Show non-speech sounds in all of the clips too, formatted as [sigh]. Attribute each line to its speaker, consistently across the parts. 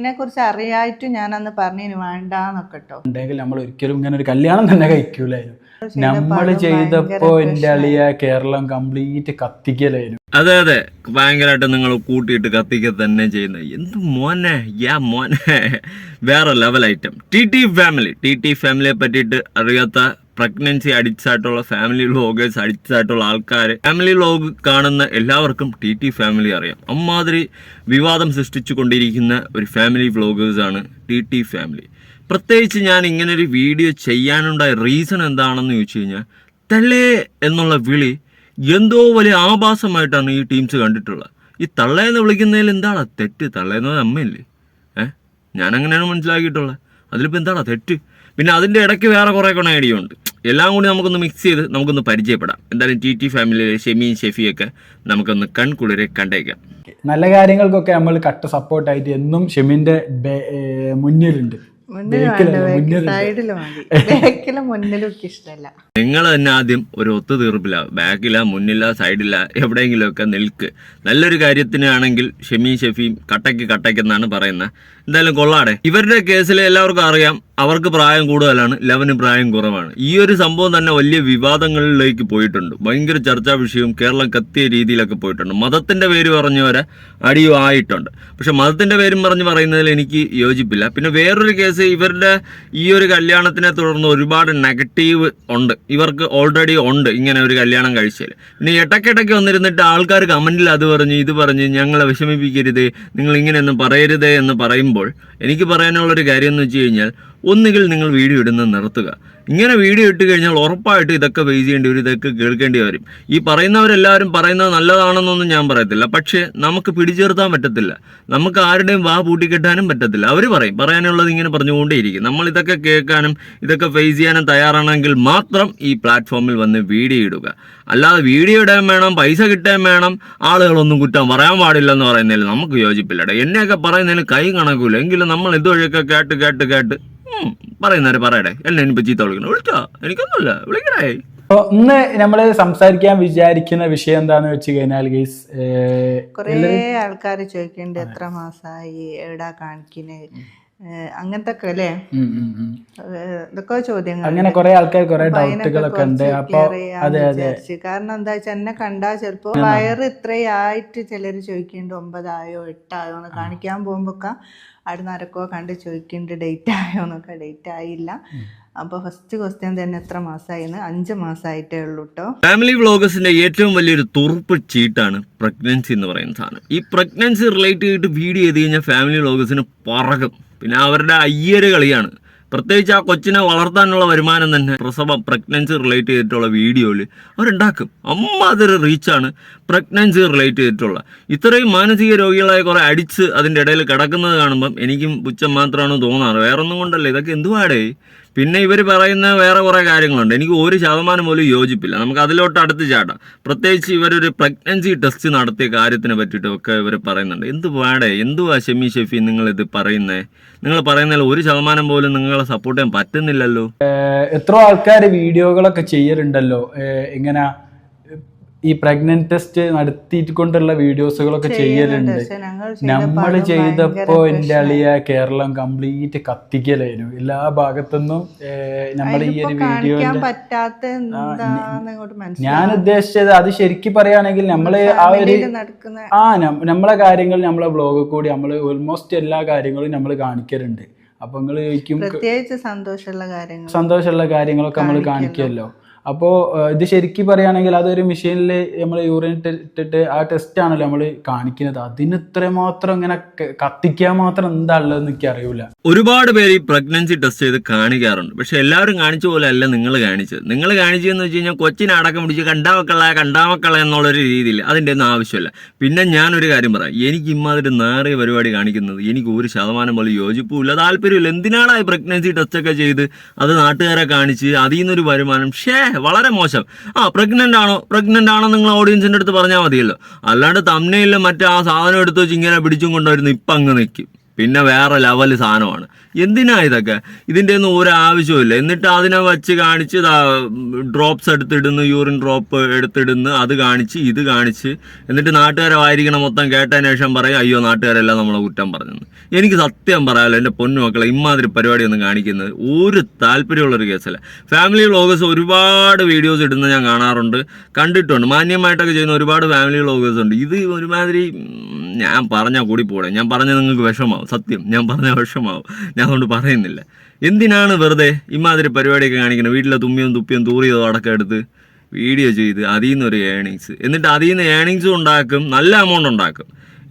Speaker 1: ഇതിനെ കുറിച്ച് അറിയായിട്ട് ഞാൻ അന്ന് പറഞ്ഞു വേണ്ടാന്നൊക്കെ കേട്ടോ
Speaker 2: ഉണ്ടെങ്കിൽ നമ്മൾ ഒരിക്കലും ഇങ്ങനെ ഒരു കല്യാണം തന്നെ കഴിക്കൂലായിരുന്നു നമ്മൾ ചെയ്തപ്പോ എന്റെ അളിയ കേരളം കംപ്ലീറ്റ് കത്തിക്കലായിരുന്നു.
Speaker 3: അതെ അതെ. ഭയങ്കരമായിട്ട് നിങ്ങൾ കൂട്ടിയിട്ട് കത്തിക്കുക തന്നെ ചെയ്യുന്നത് എന്ത് മോനെ? യാ മോനെ. വേറെ level item T T family T T ഫാമിലിയെ പറ്റിയിട്ട് അറിയാത്ത പ്രഗ്നൻസി അഡിക്റ്റായിട്ടുള്ള ഫാമിലി വ്ലോഗേഴ്സ് അഡിക്റ്റായിട്ടുള്ള ആൾക്കാർ ഫാമിലി വ്ളോഗ് കാണുന്ന എല്ലാവർക്കും ടി ടി ഫാമിലി അറിയാം. അമ്മാതിരി വിവാദം സൃഷ്ടിച്ചു കൊണ്ടിരിക്കുന്ന ഒരു ഫാമിലി വ്ളോഗേഴ്സാണ് ടി ടി ഫാമിലി പ്രത്യേകിച്ച് ഞാൻ ഇങ്ങനൊരു വീഡിയോ ചെയ്യാനുണ്ടായ റീസൺ എന്താണെന്ന് ചോദിച്ചു കഴിഞ്ഞാൽ തള്ളേ എന്നുള്ള വിളി എന്തോ വലിയ ആഭാസമായിട്ടാണ് ഈ ടീംസ് കണ്ടിട്ടുള്ളത്. ഈ തള്ളയെന്ന് വിളിക്കുന്നതിൽ എന്താണ് തെറ്റ്? തള്ളേന്ന് അമ്മയല്ലേ? ഏഹ് ഞാനങ്ങനെയാണ് മനസ്സിലാക്കിയിട്ടുള്ളത്. അതിലിപ്പോൾ എന്താണ് തെറ്റ്? പിന്നെ അതിന്റെ ഇടയ്ക്ക് വേറെ കുറേ ഐഡിയ ഉണ്ട്. എല്ലാം കൂടി നമുക്കൊന്ന് മിക്സ് ചെയ്ത് നമുക്കൊന്ന് പരിചയപ്പെടാം. എന്തായാലും ടി ടി ഫാമിലിയിലെ ഷെമിയും ഷെഫിയൊക്കെ നമുക്കൊന്ന് കൺകുളിരെ കണ്ടേക്കാം.
Speaker 2: നല്ല കാര്യങ്ങൾക്കൊക്കെ നമ്മൾ കട്ട സപ്പോർട്ടായിട്ട് എന്നും ഷെമിന്റെ മുന്നിലുണ്ട്.
Speaker 1: ബാക്കിലും [laughs] ഒക്കെ
Speaker 3: നിങ്ങൾ തന്നെ ആദ്യം ഒരു ഒത്തുതീർപ്പില്ല ബാക്കില്ല മുന്നില്ല സൈഡില്ല എവിടെയെങ്കിലുമൊക്കെ നിൽക്ക്. നല്ലൊരു കാര്യത്തിനാണെങ്കിൽ ഷെമിയും ഷെഫിയും കട്ടയ്ക്ക് കട്ടയ്ക്ക് എന്നാണ് പറയുന്നത്. എന്തായാലും കൊള്ളാടെ ഇവരുടെ കേസിൽ എല്ലാവർക്കും അറിയാം അവർക്ക് പ്രായം കൂടുതലാണ് ലവന് പ്രായം കുറവാണ്. ഈ ഒരു സംഭവം തന്നെ വലിയ വിവാദങ്ങളിലേക്ക് പോയിട്ടുണ്ട്. ഭയങ്കര ചർച്ചാ വിഷയവും കേരളം കത്തിയ രീതിയിലൊക്കെ പോയിട്ടുണ്ട്. മതത്തിന്റെ പേര് പറഞ്ഞവരെ അടിയും ആയിട്ടുണ്ട്. പക്ഷെ മതത്തിന്റെ പേരും പറഞ്ഞ് പറയുന്നതിൽ എനിക്ക് യോജിപ്പില്ല. പിന്നെ വേറൊരു കേസ് ഇവരുടെ ഈ ഒരു കല്യാണത്തിനെ തുടർന്ന് ഒരുപാട് നെഗറ്റീവ് ഉണ്ട്. ഇവർക്ക് ഓൾറെഡി ഉണ്ട് ഇങ്ങനെ ഒരു കല്യാണം കഴിച്ചാൽ പിന്നെ ഇടയ്ക്കിടയ്ക്ക് വന്നിരുന്നിട്ട് ആൾക്കാർ കമന്റിൽ അത് പറഞ്ഞ് ഇത് പറഞ്ഞ് ഞങ്ങളെ വിഷമിപ്പിക്കരുത് നിങ്ങൾ ഇങ്ങനെയൊന്നും പറയരുത് എന്ന് പറയുമ്പോൾ എനിക്ക് പറയാനുള്ളൊരു കാര്യം എന്ന് വെച്ച് കഴിഞ്ഞാൽ ഒന്നുകിൽ നിങ്ങൾ വീഡിയോ ഇടുന്നത് നിർത്തുക. ഇങ്ങനെ വീഡിയോ ഇട്ട് കഴിഞ്ഞാൽ ഉറപ്പായിട്ട് ഇതൊക്കെ ഫേസ് ചെയ്യേണ്ടി വരും ഇതൊക്കെ കേൾക്കേണ്ടി വരും. ഈ പറയുന്നവരെല്ലാവരും പറയുന്നത് നല്ലതാണെന്നൊന്നും ഞാൻ പറയത്തില്ല. പക്ഷേ നമുക്ക് പിടിച്ചേർത്താൻ പറ്റത്തില്ല. നമുക്ക് ആരുടെയും വാ പൂട്ടിക്കെട്ടാനും പറ്റത്തില്ല. അവർ പറയും. പറയാനുള്ളത് ഇങ്ങനെ പറഞ്ഞുകൊണ്ടേയിരിക്കും. നമ്മൾ ഇതൊക്കെ കേൾക്കാനും ഇതൊക്കെ ഫേസ് ചെയ്യാനും തയ്യാറാണെങ്കിൽ മാത്രം ഈ പ്ലാറ്റ്ഫോമിൽ വന്ന് വീഡിയോ ഇടുക. അല്ലാതെ വീഡിയോ ഇടാൻ വേണം പൈസ കിട്ടാൻ വേണം ആളുകളൊന്നും കുറ്റം പറയാൻ പാടില്ലെന്ന് പറയുന്നതിൽ നമുക്ക് യോജിപ്പില്ല എന്നെയൊക്കെ പറയുന്നതിന് കൈ കണക്കില്ല എങ്കിലും നമ്മൾ ഇതുവഴിയൊക്കെ കേട്ട് കേട്ട് കേട്ട് പറയുന്നവരെ പറയടേ. എല്ലാം ഇനിയിപ്പോ ചീത്ത വിളിക്കണം വിളിച്ചോ. എനിക്കൊന്നുമില്ല. വിളിക്കണേ
Speaker 2: അപ്പൊ ഇന്ന് നമ്മൾ സംസാരിക്കാൻ വിചാരിക്കുന്ന വിഷയം എന്താന്ന് വെച്ച് കഴിഞ്ഞാൽ ഗൈസ്
Speaker 1: കുറേ ആൾക്കാർ ചോദിക്കുന്നുണ്ട് എത്ര മാസമായി എവിടാ കാണിക്കുന്നത് അങ്ങനത്തെ അല്ലേ? ഇതൊക്കെ ചോദ്യങ്ങൾ
Speaker 2: അങ്ങനെ കുറെ ആൾക്കാർ കുറെ ഡൗട്ടുകളൊക്കെ ഉണ്ട്. അപ്പോ അതെ അതെ.
Speaker 1: കാരണം എന്താ വെച്ചാൽ എന്നെ കണ്ടാ ചിലപ്പോ വയറ് ഇത്രയായിട്ട് ചിലര് ചോദിക്കുന്നുണ്ട് ഒമ്പതായോ എട്ടായോ എന്ന് കാണിക്കാൻ പോകുമ്പോക്കെ അവിടെ നിരക്കോ കണ്ട് ചോദിക്കുന്നുണ്ട് ഡേറ്റ് ആയോ എന്നൊക്കെ. ഡേറ്റ് ആയില്ല. അപ്പൊ ഫസ്റ്റ് ക്വസ്റ്റ്യൻ തന്നെ എത്ര മാസമായിന്ന് അഞ്ച് മാസമായിട്ടേ ഉള്ളൂ കേട്ടോ
Speaker 3: ഫാമിലി വ്ളോഗേഴ്സിന്റെ ഏറ്റവും വലിയൊരു തുറുപ്പ് ചീട്ടാണ് പ്രഗ്നൻസി എന്ന് പറയുന്ന സാധനം. ഈ പ്രഗ്നൻസി റിലേറ്റ് ചെയ്തിട്ട് വീഡിയോ ചെയ്ത് കഴിഞ്ഞാൽ ഫാമിലി വ്ളോഗേഴ്സിന് പറകും. പിന്നെ അവരുടെ അയ്യര് കളിയാണ്. പ്രത്യേകിച്ച് ആ കൊച്ചിനെ വളർത്താനുള്ള വരുമാനം തന്നെ പ്രസവം പ്രഗ്നൻസി റിലേറ്റ് ചെയ്തിട്ടുള്ള വീഡിയോയിൽ അവരുണ്ടാക്കും. അമ്മ അതൊരു റീച്ചാണ് പ്രഗ്നൻസി റിലേറ്റ് ചെയ്തിട്ടുള്ള. ഇത്രയും മാനസിക രോഗികളായ കുറെ അടിച്ച് അതിന്റെ ഇടയിൽ കിടക്കുന്നത് കാണുമ്പം എനിക്കും പുച്ഛം മാത്രമാണ് തോന്നാറ്. വേറൊന്നും കൊണ്ടല്ല ഇതൊക്കെ എന്തുവാടേ? പിന്നെ ഇവർ പറയുന്ന വേറെ കുറേ കാര്യങ്ങളുണ്ട്. എനിക്ക് ഒരു ശതമാനം പോലും യോജിപ്പില്ല. നമുക്ക് അതിലോട്ട് അടുത്ത് ചാട്ടാം പ്രത്യേകിച്ച് ഇവരൊരു പ്രഗ്നൻസി ടെസ്റ്റ് നടത്തിയ കാര്യത്തിനെ പറ്റിയിട്ടൊക്കെ ഇവർ പറയുന്നുണ്ട്. എന്ത് പാടേ? എന്തുവാ ഷെമി ഷെഫി നിങ്ങൾ ഇത് പറയുന്നേ? നിങ്ങൾ പറയുന്നതിൽ ഒരു ശതമാനം പോലും നിങ്ങളെ സപ്പോർട്ട് ചെയ്യാൻ പറ്റുന്നില്ലല്ലോ.
Speaker 2: എത്ര ആൾക്കാർ വീഡിയോകളൊക്കെ ചെയ്യലുണ്ടല്ലോ. എങ്ങനെയാ ഈ പ്രഗ്നന്റ് ടെസ്റ്റ് നടത്തിയിട്ട് കൊണ്ടുള്ള വീഡിയോസുകളൊക്കെ ചെയ്യലുണ്ട്. നമ്മൾ ചെയ്തപ്പോ എന്റെ അളിയ കേരളം കംപ്ലീറ്റ് കത്തിക്കലായിരുന്നു. എല്ലാ ഭാഗത്തുനിന്നും നമ്മൾ ഈ ഒരു
Speaker 1: വീഡിയോ
Speaker 2: ഞാൻ ഉദ്ദേശിച്ചത് അത് ശരിക്കും പറയുകയാണെങ്കിൽ നമ്മൾ ആ ഒരു ആ നമ്മളെ കാര്യങ്ങൾ നമ്മളെ വ്ളോഗ് കൂടി നമ്മൾ ഓൾമോസ്റ്റ് എല്ലാ കാര്യങ്ങളും നമ്മൾ കാണിക്കലുണ്ട്. അപ്പൊ നിങ്ങൾ
Speaker 1: സന്തോഷമുള്ള കാര്യങ്ങൾ
Speaker 2: സന്തോഷമുള്ള കാര്യങ്ങളൊക്കെ നമ്മൾ കാണിക്കുമല്ലോ അപ്പോൾ ഇത് ശരിക്കും പറയുകയാണെങ്കിൽ അതൊരു മെഷീനിൽ നമ്മൾ യൂറിൻ ഇട്ടിട്ട് ആ ടെസ്റ്റ് ആണല്ലോ നമ്മൾ കാണിക്കുന്നത്. അതിന് ഇത്രമാത്രം ഇങ്ങനെ കത്തിക്കാൻ മാത്രം എന്താ ഉള്ളതെന്ന് എനിക്ക് അറിയില്ല
Speaker 3: ഒരുപാട് പേര് ഈ പ്രഗ്നൻസി ടെസ്റ്റ് ചെയ്ത് കാണിക്കാറുണ്ട്. പക്ഷെ എല്ലാവരും കാണിച്ച പോലെ അല്ല നിങ്ങൾ കാണിച്ചത്. നിങ്ങൾ കാണിച്ചതെന്ന് വെച്ച് കഴിഞ്ഞാൽ കൊച്ചിനെ അടക്കം പിടിച്ച് കണ്ടാ മക്കളെ കണ്ടാ മക്കളെ എന്നുള്ളൊരു രീതിയിൽ അതിന്റെ ഒന്നും ആവശ്യമില്ല. പിന്നെ ഞാനൊരു കാര്യം പറയാം. എനിക്ക് ഇമ്മാതിരി നേറിയ പരിപാടി കാണിക്കുന്നത് എനിക്ക് ഒരു ശതമാനം പോലും യോജിപ്പില്ല താല്പര്യമില്ല. എന്തിനാണ് ഈ പ്രഗ്നൻസി ടെസ്റ്റ് ഒക്കെ ചെയ്ത് അത് നാട്ടുകാരെ കാണിച്ച് അതിൽ നിന്നൊരു വരുമാനം? ഷേ വളരെ മോശം. ആ പ്രഗ്നന്റ് ആണോ? പ്രഗ്നന്റ് ആണോ നിങ്ങൾ ഓഡിയൻസിന്റെ അടുത്ത് പറഞ്ഞാൽ മതിയല്ലോ. അല്ലാണ്ട് തമ്മിലും മറ്റേ ആ സാധനം എടുത്ത് വെച്ച് ഇങ്ങനെ പിടിച്ചും കൊണ്ടുവരുന്നു ഇപ്പം അങ്ങ് നിൽക്കും പിന്നെ വേറെ ലെവൽ സാധനമാണ്. എന്തിനാ ഇതൊക്കെ? ഇതിന്റെ ഒന്നും ഒരു ആവശ്യമില്ല എന്നിട്ട് അതിനെ വച്ച് കാണിച്ച് ഡ്രോപ്സ് എടുത്തിടുന്നു യൂറിൻ ഡ്രോപ്പ് എടുത്തിടുന്നു അത് കാണിച്ച് ഇത് കാണിച്ച്. എന്നിട്ട് നാട്ടുകാരെ വായിരിക്കണം മൊത്തം കേട്ടതിന് ശേഷം പറയും അയ്യോ നാട്ടുകാരെല്ലാം നമ്മളെ കുറ്റം പറഞ്ഞെന്ന്. എനിക്ക് സത്യം പറയാമല്ലോ എന്റെ പൊന്നു മക്കളെ ഇമാതിരി പരിപാടിയൊന്നും കാണിക്കുന്നത് ഒരു താല്പര്യമുള്ളൊരു കേസല്ല. ഫാമിലി വ്ളോഗേഴ്സ് ഒരുപാട് വീഡിയോസ് ഇടുന്ന ഞാൻ കാണാറുണ്ട് കണ്ടിട്ടുണ്ട്. മാന്യമായിട്ടൊക്കെ ചെയ്യുന്ന ഒരുപാട് ഫാമിലി വ്ളോഗേഴ്സ് ഉണ്ട്. ഇത് ഒരുമാതിരി ഞാൻ പറഞ്ഞാൽ കൂടി പോടെ ഞാൻ പറഞ്ഞാൽ നിങ്ങൾക്ക് വിഷമാവും. സത്യം. ഞാൻ പറഞ്ഞ വിഷമാവും ഞാൻ അതുകൊണ്ട് പറയുന്നില്ല. എന്തിനാണ് വെറുതെ ഇമാതിരി പരിപാടിയൊക്കെ കാണിക്കുന്നത്? വീട്ടിലെ തുമ്മിയും തുപ്പിയും തൂറിയതോ അടക്കം എടുത്ത് വീഡിയോ ചെയ്ത് അതിൽ നിന്ന് ഒരു ഏണിങ്സ് എന്നിട്ട് അതിൽ നിന്ന് ഏണിങ്സും ഉണ്ടാക്കും നല്ല എമൗണ്ട് ഉണ്ടാക്കും.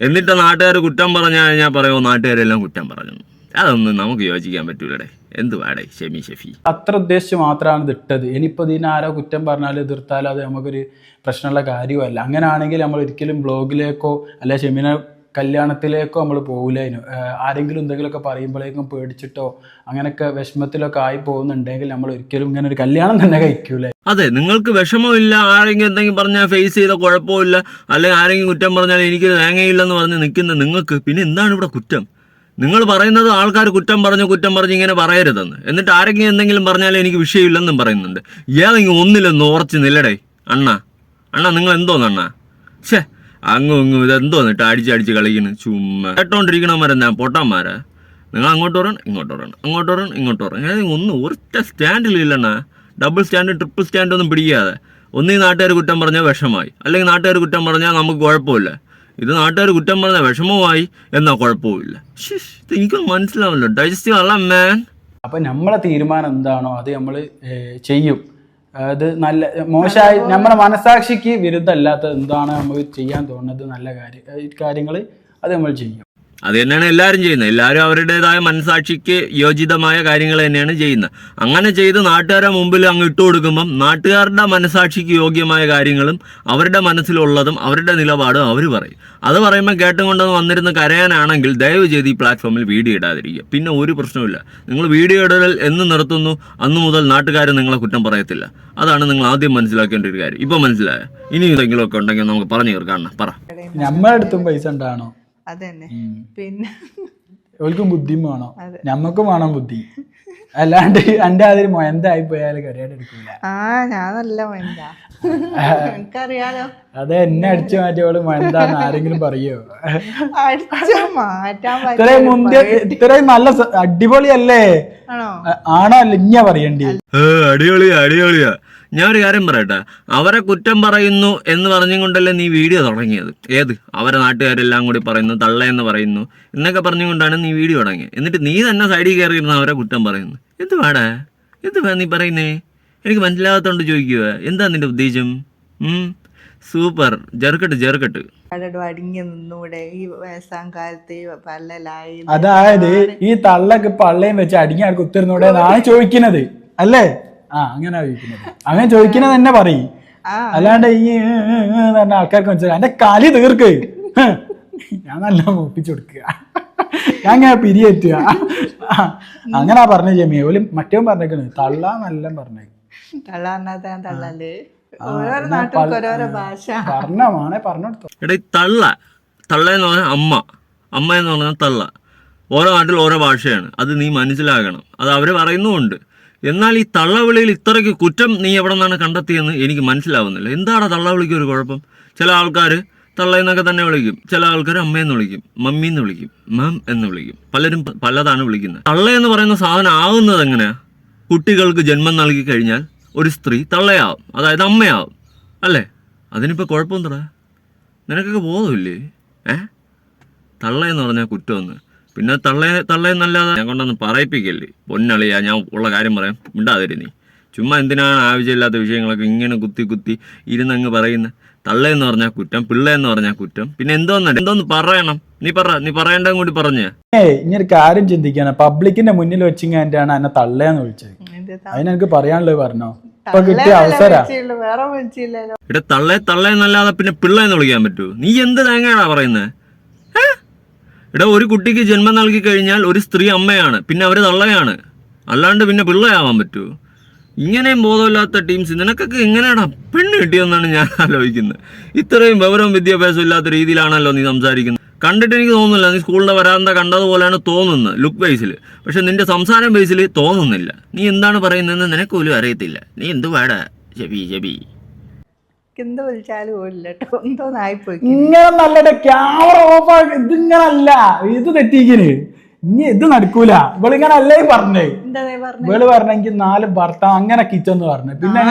Speaker 3: എന്നിട്ട് നാട്ടുകാർ കുറ്റം പറഞ്ഞു ഞാൻ പറയുമോ നാട്ടുകാരെല്ലാം കുറ്റം പറഞ്ഞു അതൊന്നും നമുക്ക് യോജിക്കാൻ പറ്റൂലടേ. എന്ത് വേടേ ഷെമി ഷെഫി?
Speaker 2: അത്ര ഉദ്ദേശിച്ച് മാത്രമാണ് ഇത് ഇട്ടത്. ഇനിയിപ്പോൾ ഇതിന് ആരോ കുറ്റം പറഞ്ഞാലും എതിർത്താലോ അത് നമുക്കൊരു പ്രശ്നമുള്ള കാര്യമല്ല. അങ്ങനെയാണെങ്കിൽ നമ്മൾ ഒരിക്കലും ബ്ലോഗിലേക്കോ അല്ലെ ഷെമിന കല്യാണത്തിലേക്കോ നമ്മൾ പോകില്ല ആരെങ്കിലും എന്തെങ്കിലുമൊക്കെ പറയുമ്പോഴേക്കും പേടിച്ചിട്ടോ അങ്ങനെയൊക്കെ വിഷമത്തിലൊക്കെ ആയി പോകുന്നുണ്ടെങ്കിൽ നമ്മൾ ഒരിക്കലും ഇങ്ങനെ ഒരു കല്യാണം തന്നെ കഴിക്കൂലേ
Speaker 3: അതെ നിങ്ങൾക്ക് വിഷമമില്ല ആരെങ്കിലും എന്തെങ്കിലും പറഞ്ഞാൽ ഫേസ് ചെയ്ത കുഴപ്പമില്ല അല്ലെങ്കിൽ ആരെങ്കിലും കുറ്റം പറഞ്ഞാൽ എനിക്ക് തേങ്ങയില്ലെന്ന് പറഞ്ഞ് നിൽക്കുന്ന നിങ്ങൾക്ക് പിന്നെ എന്താണ് ഇവിടെ കുറ്റം? നിങ്ങൾ പറയുന്നത് ആൾക്കാർ കുറ്റം പറഞ്ഞു കുറ്റം പറഞ്ഞ് ഇങ്ങനെ പറയരുതെന്ന്. എന്നിട്ട് ആരെങ്കിലും എന്തെങ്കിലും പറഞ്ഞാൽ എനിക്ക് വിഷയമില്ലെന്നും പറയുന്നുണ്ട്. ഏതെങ്കിലും ഒന്നില്ലെന്ന് ഉറച്ച് നില്ലടേ അണ്ണ. അണ്ണ നിങ്ങൾ എന്തോന്ന് ഛേ അങ്ങും ഇങ്ങും ഇതെന്തോന്നിട്ട് അടിച്ചടിച്ച് കളിക്കുന്നു? ചുമ്മാ. കേട്ടോണ്ടിരിക്കണമാരെന്താ പൊട്ടന്മാരെ. നിങ്ങൾ അങ്ങോട്ട് പറയണം ഇങ്ങോട്ട് പറയണം അങ്ങോട്ട് പറയണം ഇങ്ങോട്ട് പറയണം അങ്ങനെ ഒന്നും ഒറ്റ സ്റ്റാൻഡിലില്ലണ്ണ ഡബിൾ സ്റ്റാൻഡ് ട്രിപ്പിൾ സ്റ്റാൻഡ് ഒന്നും പിടിക്കാതെ. ഒന്നീ നാട്ടുകാർ കുറ്റം പറഞ്ഞാൽ വിഷമായി. അല്ലെങ്കിൽ നാട്ടുകാർ കുറ്റം പറഞ്ഞാൽ നമുക്ക് കുഴപ്പമില്ല. ഇത് നാട്ടുകാർ കുറ്റം പറഞ്ഞാൽ വിഷമമായി എന്നാൽ കുഴപ്പമില്ല. ഇത് എനിക്കൊന്നും മനസ്സിലാവില്ല ഡൈജസ്റ്റീവ് അല്ല മാൻ
Speaker 2: അപ്പം നമ്മളെ തീരുമാനം എന്താണോ അത് നമ്മൾ ചെയ്യും. അത് നല്ല മോശമായി നമ്മുടെ മനസാക്ഷിക്ക് വിരുദ്ധമല്ലാത്ത എന്താണ് നമുക്ക് ചെയ്യാൻ തോന്നുന്നത് നല്ല കാര്യം കാര്യങ്ങൾ അത് നമ്മൾ ചെയ്യും.
Speaker 3: അത് തന്നെയാണ് എല്ലാവരും ചെയ്യുന്നത്. എല്ലാവരും അവരുടേതായ മനസാക്ഷിക്ക് യോജിതമായ കാര്യങ്ങൾ തന്നെയാണ് ചെയ്യുന്നത്. അങ്ങനെ ചെയ്ത് നാട്ടുകാരുടെ മുമ്പിൽ അങ്ങ് ഇട്ട് കൊടുക്കുമ്പം നാട്ടുകാരുടെ മനസാക്ഷിക്ക് യോഗ്യമായ കാര്യങ്ങളും അവരുടെ മനസ്സിലുള്ളതും അവരുടെ നിലപാടും അവർ പറയും. അത് പറയുമ്പോൾ കേട്ടും കൊണ്ടൊന്ന് വന്നിരുന്ന് കരയാനാണെങ്കിൽ ദയവ് ചെയ്ത് ഈ പ്ലാറ്റ്ഫോമിൽ വീഡിയോ ഇടാതിരിക്കുക. പിന്നെ ഒരു പ്രശ്നവുമില്ല. നിങ്ങൾ വീഡിയോ ഇടൽ എന്ന് നിർത്തുന്നു അന്ന് മുതൽ നാട്ടുകാർ നിങ്ങളെ കുറ്റം പറയത്തില്ല. അതാണ് നിങ്ങൾ ആദ്യം മനസ്സിലാക്കേണ്ട ഒരു കാര്യം. ഇപ്പം മനസ്സിലായോ? ഇനി എന്തെങ്കിലുമൊക്കെ ഉണ്ടെങ്കിൽ നമുക്ക് പറഞ്ഞു തീർക്കാം. പറ.
Speaker 2: നമ്മളെ അടുത്തും പൈസ ഉണ്ടാണോ?
Speaker 1: അതന്നെ. പിന്നെ
Speaker 2: ഓൽക്കും ബുദ്ധിയും വേണം. ഞമ്മക്കും വേണം ബുദ്ധി. അല്ലാണ്ട് എന്റെ അതിൽ മൊയന്തായി പോയാൽ കരയാടെടുക്കില്ല
Speaker 1: ആ ഞാൻ നല്ല വേണ്ട എനിക്കറിയാലോ.
Speaker 2: അതെ എന്നെ അടിച്ചു മാറ്റിയോൾ മൊയന്താന്ന് ആരെങ്കിലും പറയോ?
Speaker 1: അടിച്ച മാറ്റാൻ
Speaker 2: ഇത്രയും മുന്തിയ ഇത്രയും നല്ല അടിപൊളിയല്ലേ?
Speaker 1: ആണോ?
Speaker 2: ആണോ അല്ല ഇഞ്ഞ പറയണ്ടി?
Speaker 3: ഏ, അടിപൊളിയാ അടിപൊളിയാ. ഞാൻ ഒരു കാര്യം പറയട്ടെ? അവരെ കുറ്റം പറയുന്നു എന്ന് പറഞ്ഞുകൊണ്ടല്ലേ നീ വീഡിയോ തുടങ്ങിയത്? ഏത്? അവരെ നാട്ടുകാരെല്ലാം കൂടി പറയുന്നു തള്ളയെന്ന് പറയുന്നു എന്നൊക്കെ പറഞ്ഞുകൊണ്ടാണ് നീ വീഡിയോ തുടങ്ങിയത്. എന്നിട്ട് നീ തന്നെ സൈഡിൽ കയറിയിരുന്ന അവരെ കുറ്റം പറയുന്നു. എന്ത് വേടാ എന്ത് വേ നീ പറയുന്നേ? എനിക്ക് മനസ്സിലാകാത്തോണ്ട് ചോദിക്കുക എന്താ നിന്റെ ഉദ്ദേശം? സൂപ്പർ. ജെറുക്കട്ട് ജെറുക്കട്ട്
Speaker 1: അടിങ്ങി നിന്നൂടെ. ഈ പല്ലലായി
Speaker 2: അതായത് ഈ തള്ളക്ക് പള്ളയും വെച്ച് അടിങ്ങി കുത്തിരുന്നൂടെ ഉത്തരുന്നൂടെ എന്നാണ് ചോദിക്കുന്നത്. അല്ലേ? ആ അങ്ങനെ ചോദിക്കുന്നത്. അങ്ങനെ ചോദിക്കുന്നത് തന്നെ പറയും. അല്ലാണ്ട് ഈ തന്നെ പറഞ്ഞ ആൾക്കാർക്ക് മനസ്സിലായി. എന്റെ കലി തീർക്ക്. ഞാൻ നല്ല മൂപ്പിച്ചു കൊടുക്കുക. ഞാൻ ഇങ്ങനെ പിരിയേറ്റുക അങ്ങനെ പറഞ്ഞ ജമിയ ഓൽ മറ്റേ പറഞ്ഞേക്കണ്. തള്ള നല്ല പറഞ്ഞേ. പറഞ്ഞെടുത്തോ.
Speaker 3: എടാ തള്ള. തള്ള എന്ന് പറഞ്ഞാൽ അമ്മ. അമ്മ എന്ന് പറഞ്ഞാൽ തള്ള. ഓരോ നാട്ടിൽ ഓരോ ഭാഷയാണ്. അത് നീ മനസ്സിലാക്കണം അത് അവർ പറയുന്നുമുണ്ട്. എന്നാൽ ഈ തള്ളവിളിയിൽ ഇത്രയ്ക്ക് കുറ്റം നീ എവിടെ നിന്നാണ് കണ്ടെത്തിയെന്ന് എനിക്ക് മനസ്സിലാവുന്നില്ല. എന്താണ് തള്ളവിളിക്ക് ഒരു കുഴപ്പം? ചില ആൾക്കാർ തള്ളയെന്നൊക്കെ തന്നെ വിളിക്കും. ചില ആൾക്കാർ അമ്മയെന്ന് വിളിക്കും. മമ്മി എന്ന് വിളിക്കും. മാം എന്ന് വിളിക്കും. പലരും പലതാണ് വിളിക്കുന്നത്. തള്ള എന്ന് പറയുന്ന സാധനം ആകുന്നത് എങ്ങനെയാ? കുട്ടികൾക്ക് ജന്മം നൽകി കഴിഞ്ഞാൽ ഒരു സ്ത്രീ തള്ളയാവും. അതായത് അമ്മയാവും. അല്ലേ? അതിനിപ്പോൾ കുഴപ്പമെന്തടാ നിനക്കൊക്കെ ബോധമില്ലേ? ഏ? തള്ളയെന്ന് പറഞ്ഞാൽ കുറ്റമൊന്ന് പിന്നെ തള്ളേ തള്ളേ നല്ലതാ ഞാൻ കൊണ്ടൊന്ന് പറയിപ്പിക്കല്ലേ. പൊന്നളിയാ ഞാൻ ഉള്ള കാര്യം പറയാം. മിണ്ടാതിരി നീ. ചുമ്മാ എന്തിനാണ് ആവശ്യമില്ലാത്ത വിഷയങ്ങളൊക്കെ ഇങ്ങനെ കുത്തി കുത്തി ഇരുന്നങ്ങ് പറയുന്ന? തള്ളയെന്ന് പറഞ്ഞാൽ കുറ്റം പിള്ളയെന്ന് പറഞ്ഞാൽ കുറ്റം. പിന്നെ എന്തോന്ന് എന്തോന്ന് പറയണം? നീ പറ നീ പറയേണ്ടതും കൂടി പറഞ്ഞേ.
Speaker 2: ഏയ് ഇനി ഒരു കാര്യം ചിന്തിക്കാണ്. പബ്ലിക്കിന്റെ മുന്നിൽ വെച്ചിങ്ങാണ്ടാണ് എന്നെ തള്ളയെന്ന് വിളിച്ചത്. അതിനെനിക്ക് പറയാനുള്ളത് പറഞ്ഞോ? ഇപ്പൊ കിട്ടിയ അവസര.
Speaker 3: ഇവിടെ തള്ളേ തള്ളേന്നല്ലാതെ പിന്നെ പിള്ളേന്ന് വിളിക്കാൻ പറ്റൂ നീ എന്ത് തേങ്ങയാണാ പറയുന്നത് ഇവിടെ ഒരു കുട്ടിക്ക് ജന്മം നൽകി കഴിഞ്ഞാൽ ഒരു സ്ത്രീ അമ്മയാണ് പിന്നെ അവർ തള്ളയാണ്. അല്ലാണ്ട് പിന്നെ പിള്ളയാവാൻ പറ്റുമോ ഇങ്ങനെയും ബോധമില്ലാത്ത ടീംസ് നിനക്കൊക്കെ എങ്ങനെയാണ് പെണ്ണ് കിട്ടിയെന്നാണ് ഞാൻ ആലോചിക്കുന്നത്. ഇത്രയും വിവരവും വിദ്യാഭ്യാസം ഇല്ലാത്ത രീതിയിലാണല്ലോ നീ സംസാരിക്കുന്നത്. കണ്ടിട്ട് എനിക്ക് തോന്നുന്നില്ല നീ സ്കൂളിന്റെ വരാന്ത കണ്ടതുപോലെയാണ് തോന്നുന്നത് ലുക്ക് ബേസിൽ പക്ഷെ നിന്റെ സംസാരം ബേസിൽ തോന്നുന്നില്ല. നീ എന്താണ് പറയുന്നതെന്ന് നിനക്ക് പോലും അറിയത്തില്ല. നീ എന്ത് പാടാ ചെബി ശബി
Speaker 1: എന്ത് വിളിച്ചാലും പോലില്ല കേട്ടോ എന്തോന്നായിപ്പോയി
Speaker 2: ഇങ്ങനെ നല്ല ക്യാമറ ഓഫ് ആക്കി ഇതിങ്ങനല്ല. ഇത് തെറ്റിക്കിന് ഇനി ഇത് നടക്കൂല. ഇവളിങ്ങനെ അല്ലേ പറഞ്ഞേ? ഇവൾ പറഞ്ഞെങ്കിൽ നാല് ഭർത്താവ് അങ്ങനെ കിച്ചൺ എന്ന് പറഞ്ഞു. പിന്നെ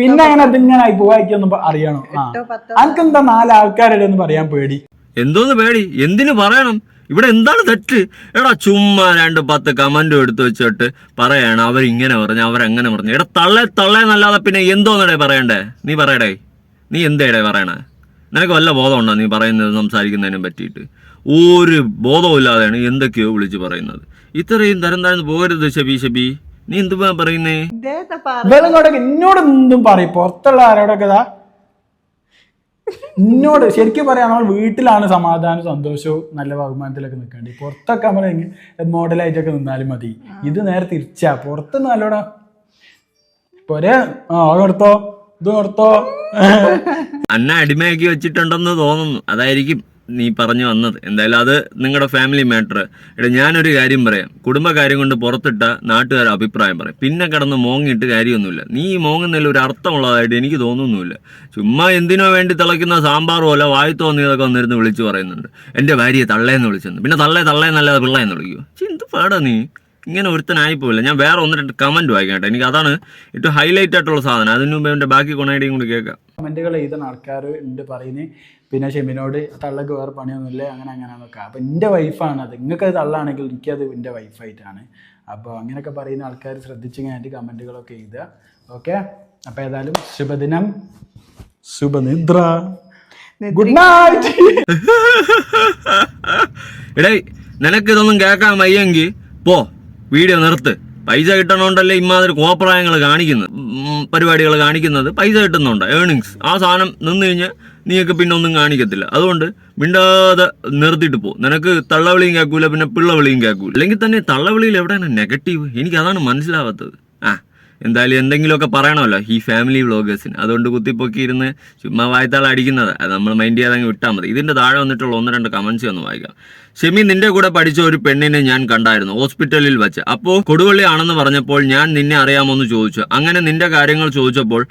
Speaker 2: പിന്നെ അങ്ങനെ ഇതിങ്ങനെ ആയി പോവായിക്കൊന്നും അറിയണം. ആ.
Speaker 1: എട്ടോ
Speaker 2: അനക്കെന്താ നാല് ആൾക്കാരുടെ ഒന്ന് പറയാൻ പേടി?
Speaker 3: എന്തോന്ന് പേടി? എന്തിനു പറയണം? ഇവിടെ എന്താണ് തെറ്റ്? എടാ ചുമ്മാ രണ്ട് പത്ത് കമന്റും എടുത്തു വെച്ചിട്ട് പറയാണ് അവരിങ്ങനെ പറഞ്ഞു അവരങ്ങനെ പറഞ്ഞു. എടാ തള്ളെ തള്ളേന്നല്ലാതെ പിന്നെ എന്തോന്നടേ പറയണ്ടേ? നീ പറയടേ. നീ എന്തേടേ പറയണേ? നിനക്ക് വല്ല ബോധമുണ്ടോ നീ പറയുന്നത് സംസാരിക്കുന്നതിനെ പറ്റിയിട്ട്? ഒരു ബോധമില്ലാതെയാണ് എന്തൊക്കെയോ വിളിച്ച് പറയുന്നത്. ഇത്രയും തരം താഴ്ന്ന് പോകരുത് ഷബി ഷബി നീ എന്തുവാ പറയുന്നേ?
Speaker 2: എന്നോട് എന്തും പറയും. പുറത്തുള്ള ആരോടൊക്കെ എന്നോട് ശരിക്കും പറയാം നമ്മൾ വീട്ടിലാണ് സമാധാനം സന്തോഷവും നല്ല ബഹുമാനത്തിലൊക്കെ നിൽക്കേണ്ടി. പുറത്തൊക്കെ നമ്മൾ മോഡലായിട്ടൊക്കെ നിന്നാലും മതി. ഇത് നേരെ തിരിച്ചാ. പുറത്ത് നല്ലോടാ പോരെ. ആ ഓർത്തോ കൊടുത്തോ. ഇത് ഓർത്തോ
Speaker 3: അന്ന അടിമയാക്കി വെച്ചിട്ടുണ്ടെന്ന് തോന്നുന്നു. അതായിരിക്കും. നീ പറഞ്ഞു വന്നത്. എന്തായാലും അത് നിങ്ങളുടെ ഫാമിലി മാറ്റർ എടാ ഞാനൊരു കാര്യം പറയാം. കുടുംബകാര്യം കൊണ്ട് പുറത്തിട്ട നാട്ടുകാർ അഭിപ്രായം പറയും. പിന്നെ കിടന്ന് മോങ്ങിയിട്ട് കാര്യമൊന്നുമില്ല. നീ ഈ മോങ്ങുന്നതിൽ ഒരു അർത്ഥമുള്ളതായിട്ട് എനിക്ക് തോന്നുന്നുമില്ല. ചുമ്മാ എന്തിനോ വേണ്ടി തിളയ്ക്കുന്ന സാമ്പാർ പോലെ വായി തോന്നിയതൊക്കെ വന്നിരുന്ന് വിളിച്ചു പറയുന്നുണ്ട്. എന്റെ ഭാര്യയെ തള്ളേന്ന് വിളിച്ചിരുന്നു പിന്നെ തള്ളേ തള്ളേന്നല്ലാതെ പിള്ളേന്ന് വിളിക്കുമോ ചിന്ത പാടാ നീ? ഇങ്ങനെ ഒരുത്തനായി പോയില്ല ഞാൻ വേറെ ഒന്ന് രണ്ട് കമന്റ് വായിക്കട്ടെ കേട്ടോ. എനിക്ക് അതാണ് ഏറ്റവും ഹൈലൈറ്റ് ആയിട്ടുള്ള സാധനം. അതിന് മുമ്പ് എന്റെ ബാക്കി കൊണൈഡിയും കൂടി കേൾക്കാം.
Speaker 2: കമന്റുകൾ എഴുതുന്ന ആൾക്കാർ ഉണ്ട് പറയുന്നത് പിന്നെ ഷെമിനോട് തള്ളക്ക് വേറെ പണിയൊന്നുമില്ല അങ്ങനെ അങ്ങനെയാണെന്നൊക്കെ അപ്പം എന്റെ വൈഫാണ് അത്. നിങ്ങൾക്ക് അത് തള്ളാണെങ്കിൽ എനിക്കത് എന്റെ വൈഫായിട്ടാണ് അപ്പോൾ അങ്ങനെയൊക്കെ പറയുന്ന ആൾക്കാർ ശ്രദ്ധിച്ച് കഴിഞ്ഞിട്ട് കമന്റുകളൊക്കെ എഴുതുക. ഓക്കെ അപ്പോൾ ഏതായാലും ശുഭദിനം. ശുഭനിദ്ര. ഗുഡ് നൈറ്റ് [laughs]
Speaker 3: എടേ നിനക്ക് ഇതൊന്നും കേൾക്കാൻ വയ്യെങ്കിൽ പോ വീഡിയോ നിർത്ത്. പൈസ കിട്ടണോണ്ടല്ലേ ഇമാതിരി കോപ്രായങ്ങൾ കാണിക്കുന്നത് പരിപാടികൾ കാണിക്കുന്നത്. പൈസ കിട്ടുന്നുണ്ട്? ഏണിങ്സ് ആ സാധനം നിന്ന് കഴിഞ്ഞാൽ നീയൊക്കെ പിന്നെ ഒന്നും കാണിക്കത്തില്ല. അതുകൊണ്ട് മിണ്ടാതെ നിർത്തിയിട്ട് പോ. നിനക്ക് തള്ളവിളിയും കേൾക്കൂല പിന്നെ പിള്ളവിളിയും കേൾക്കൂല. അല്ലെങ്കിൽ തന്നെ തള്ളവിളിയിൽ എവിടെയാണ് നെഗറ്റീവ് എനിക്ക് അതാണ് മനസ്സിലാവാത്തത്. ആ. എന്തായാലും എന്തെങ്കിലുമൊക്കെ പറയണമല്ലോ ഈ ഫാമിലി വ്ളോഗേഴ്സിന് അതുകൊണ്ട് കുത്തിപ്പൊക്കി ഇരുന്ന് ചുമ്മാ വായത്താൾ അടിക്കുന്നത്. അത് നമ്മൾ മൈൻഡ് ചെയ്യാതെ വിട്ടാൽ മതി. ഇതിന്റെ താഴെ വന്നിട്ടുള്ള ഒന്ന് രണ്ട് കമൻസ് ഒന്ന് വായിക്കാം. ഷെമി നിന്റെ കൂടെ പഠിച്ച ഒരു പെണ്ണിനെ ഞാൻ കണ്ടായിരുന്നു ഹോസ്പിറ്റലിൽ വെച്ച്. അപ്പോൾ കൊടുവള്ളി ആണെന്ന് പറഞ്ഞപ്പോൾ ഞാൻ നിന്നെ അറിയാമോന്ന് ചോദിച്ചു. അങ്ങനെ നിന്റെ കാര്യങ്ങൾ ചോദിച്ചപ്പോൾ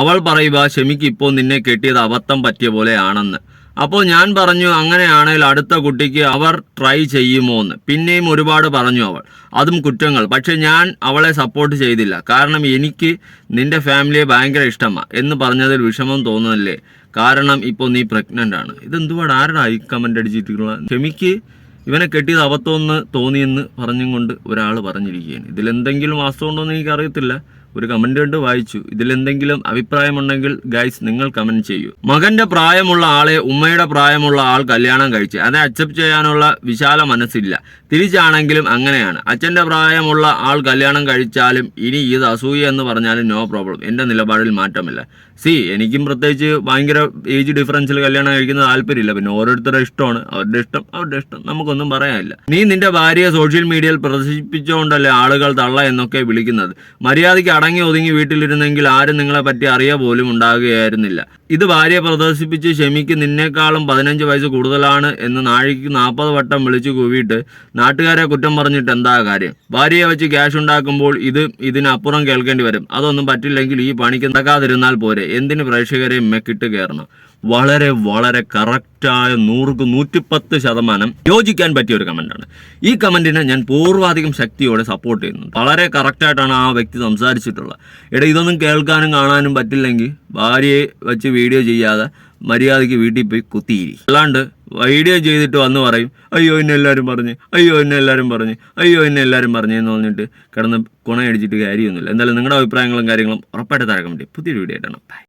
Speaker 3: അവൾ പറയുക ഷെമിക്ക് ഇപ്പോൾ നിന്നെ കെട്ടിയത് അബദ്ധം പറ്റിയ പോലെ ആണെന്ന്. അപ്പോൾ ഞാൻ പറഞ്ഞു അങ്ങനെയാണെങ്കിൽ അടുത്ത കുട്ടിക്ക് അവർ ട്രൈ ചെയ്യുമോ എന്ന് പിന്നെയും ഒരുപാട് പറഞ്ഞു അവൾ. അതും കുറ്റങ്ങൾ. പക്ഷെ ഞാൻ അവളെ സപ്പോർട്ട് ചെയ്തില്ല. കാരണം എനിക്ക് നിന്റെ ഫാമിലിയെ ഭയങ്കര ഇഷ്ടമാണ് എന്ന് പറഞ്ഞതിൽ വിഷമം തോന്നുന്നില്ലേ? കാരണം ഇപ്പോൾ നീ പ്രഗ്നന്റ് ആണ്. ഇതെന്തുപാട് ആരുടെ ഈ കമന്റ് അടിച്ചിട്ടുള്ള ക്ഷമിക്ക്. ഇവനെ കെട്ടിയത് അബദ്ധമെന്ന് തോന്നിയെന്ന് പറഞ്ഞും കൊണ്ട് ഒരാൾ പറഞ്ഞിരിക്കുകയാണ്. ഇതിലെന്തെങ്കിലും വാസ്തവമുണ്ടോ എന്ന് എനിക്കറിയത്തില്ല. ഒരു കമന്റ് കണ്ട് വായിച്ചു. ഇതിലെന്തെങ്കിലും അഭിപ്രായമുണ്ടെങ്കിൽ ഗൈസ് നിങ്ങൾ കമന്റ് ചെയ്യൂ. മകന്റെ പ്രായമുള്ള ആളെ ഉമ്മയുടെ പ്രായമുള്ള ആൾ കല്യാണം കഴിച്ച് അത് അക്സെപ്റ്റ് ചെയ്യാനുള്ള വിശാല മനസ്സില്ല. തിരിച്ചാണെങ്കിലും അങ്ങനെയാണ്. അച്ഛന്റെ പ്രായമുള്ള ആൾ കല്യാണം കഴിച്ചാലും ഇനി ഇത് അസൂയ എന്ന് പറഞ്ഞാലും നോ പ്രോബ്ലം എന്റെ നിലപാടിൽ മാറ്റമില്ല. സി എനിക്കും പ്രത്യേകിച്ച് ഭയങ്കര ഏജ് ഡിഫറൻസിൽ കല്യാണം കഴിക്കുന്ന താല്പര്യമില്ല. പിന്നെ ഓരോരുത്തരുടെ ഇഷ്ടമാണ്. അവരുടെ ഇഷ്ടം അവരുടെ ഇഷ്ടം. നമുക്കൊന്നും പറയാനില്ല. നീ നിന്റെ ഭാര്യയെ സോഷ്യൽ മീഡിയയിൽ പ്രദർശിപ്പിച്ചുകൊണ്ടല്ലേ ആളുകൾ തള്ള എന്നൊക്കെ വിളിക്കുന്നത്? മര്യാദയ്ക്ക് അടങ്ങി ഒതുങ്ങി വീട്ടിലിരുന്നെങ്കിൽ ആരും നിങ്ങളെ പറ്റി അറിയ പോലും ഉണ്ടാകുകയായിരുന്നില്ല. ഇത് ഭാര്യയെ പ്രദർശിപ്പിച്ച് ക്ഷമിക്ക് നിന്നേക്കാളും പതിനഞ്ച് വയസ്സ് കൂടുതലാണ് എന്ന് നാഴിക്ക് നാൽപ്പത് വട്ടം വിളിച്ചു കൂവിയിട്ട് നാട്ടുകാരെ കുറ്റം പറഞ്ഞിട്ട് എന്താ കാര്യം? ഭാര്യയെ വെച്ച് ക്യാഷ് ഉണ്ടാക്കുമ്പോൾ ഇത് ഇതിനപ്പുറം കേൾക്കേണ്ടി വരും. അതൊന്നും പറ്റില്ലെങ്കിൽ ഈ പണിക്ക് നടക്കാതിരുന്നാൽ പോരെ. എന്തിന് പ്രേക്ഷകരെ മെക്കിട്ട് കയറണം? വളരെ വളരെ കറക്റ്റായ നൂറുക്ക് നൂറ്റിപ്പത്ത് ശതമാനം യോജിക്കാൻ പറ്റിയ ഒരു കമന്റാണ് ഈ കമന്റിനെ ഞാൻ പൂർവാധികം ശക്തിയോടെ സപ്പോർട്ട് ചെയ്യുന്നു. വളരെ കറക്റ്റായിട്ടാണ് ആ വ്യക്തി സംസാരിച്ചിട്ടുള്ളത്. എടാ ഇതൊന്നും കേൾക്കാനും കാണാനും പറ്റില്ലെങ്കിൽ ഭാര്യയെ വെച്ച് വീഡിയോ ചെയ്യാതെ മര്യാദയ്ക്ക് വീട്ടിൽ പോയി കുത്തിയിരി. അല്ലാണ്ട് വീഡിയോ ചെയ്തിട്ട് വന്ന് പറയും അയ്യോ എന്നെ എല്ലാവരും പറഞ്ഞ് അയ്യോ എന്നെ എല്ലാവരും പറഞ്ഞ് അയ്യോ എന്നെ എല്ലാവരും പറഞ്ഞു എന്ന് പറഞ്ഞിട്ട് കിടന്ന് കുണയടിച്ചിട്ട് കാര്യമൊന്നുമില്ല. എന്തായാലും നിങ്ങളുടെ അഭിപ്രായങ്ങളും കാര്യങ്ങളും ഉറപ്പായിട്ട് തരക്കാൻ വേണ്ടി പുതിയൊരു വീഡിയോ ആയിട്ടാണ് ബൈ